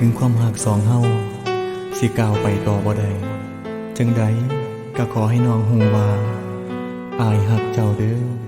ถึงความหักสองเฮาสิก้าวไปต่อบ่ได้จังใดก็ขอให้น้องฮู้ว่าอายหักเจ้าเด้อ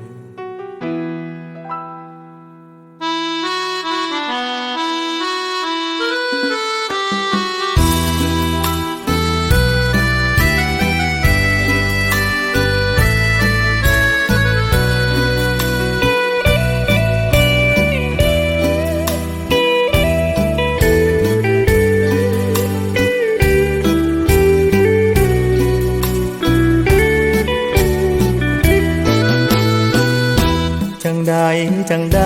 จังใดจังใด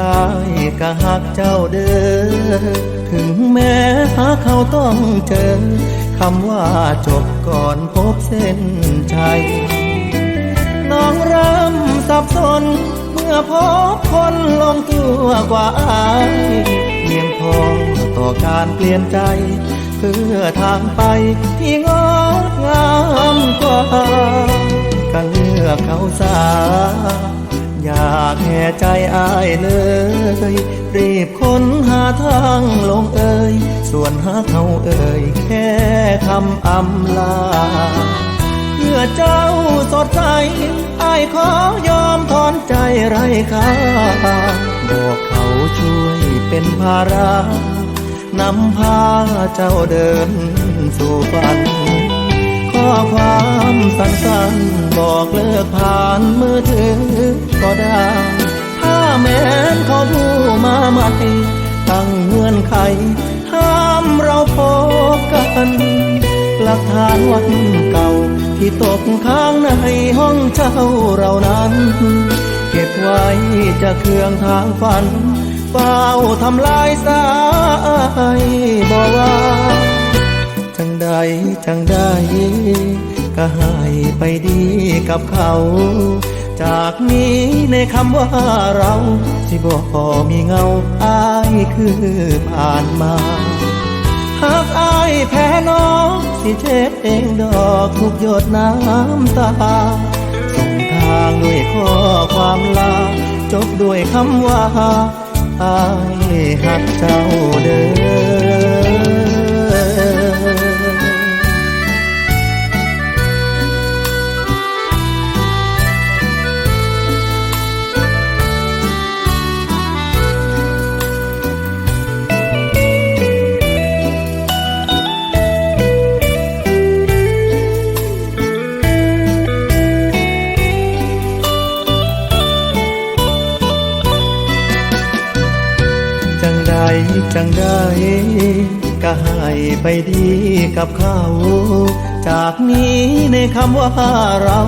อายก็หักเจ้าเด้อถึงแม้หาเขาต้องเจอคำว่าจบก่อนพบเส้นชัยน้องเริ่มสับสน เมื่อพบคนลงตัวกว่าอายเพียงพอต่อการเปลี่ยนใจ เพื่อทางไปที่งดงามกว่าก็เลือกเขาสา อยากแห่ใจอายเลย รีบค้นหาทางลงเอ่ยส่วนหาเขาเอ่ยแค่คำอำลาเพื่อเจ้าสดใสอายขอยอมถอนใจไรค่าบอกเขาช่วยเป็นภาระนำพาเจ้าเดินสู่ฝัน ข้อความสั้นๆ บอกเลิกผ่านมือถือก็ได้ ถ้าแม้นเขาผู้มาใหม่ตั้งเงื่อนไข ห้ามเราพบกันหลักฐานวันเก่า ที่ตกค้างในห้องเช่าเรานั้น เก็บไว้จะเครื่องทางฝันเฝ้าทำลายสายบอกว่า จังใดจังใดก็ให้ไปดีกับเขา จากนี้ในคำว่าเราที่บอกมีเงาอายคือผ่านมาหากอายแพ้น้องสิเช็ดเองดอกทุกหยดน้ำตาส่งทางด้วยข้อความลา จบด้วยคำว่าอายหักเจ้าเด้อ จังใดจังใดก็ให้ไปดีกับเขา จากนี้ในคำว่าเรา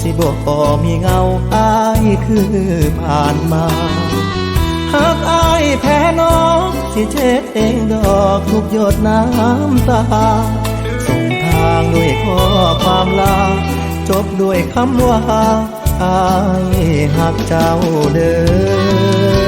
สิบอกมีเงาอายคือผ่านมาหากอายแพ้น้องสิเช็ดเองดอกทุกหยดน้ำตา ส่งทางด้วยข้อความลา จบด้วยคำว่าอายหักเจ้าเด้อ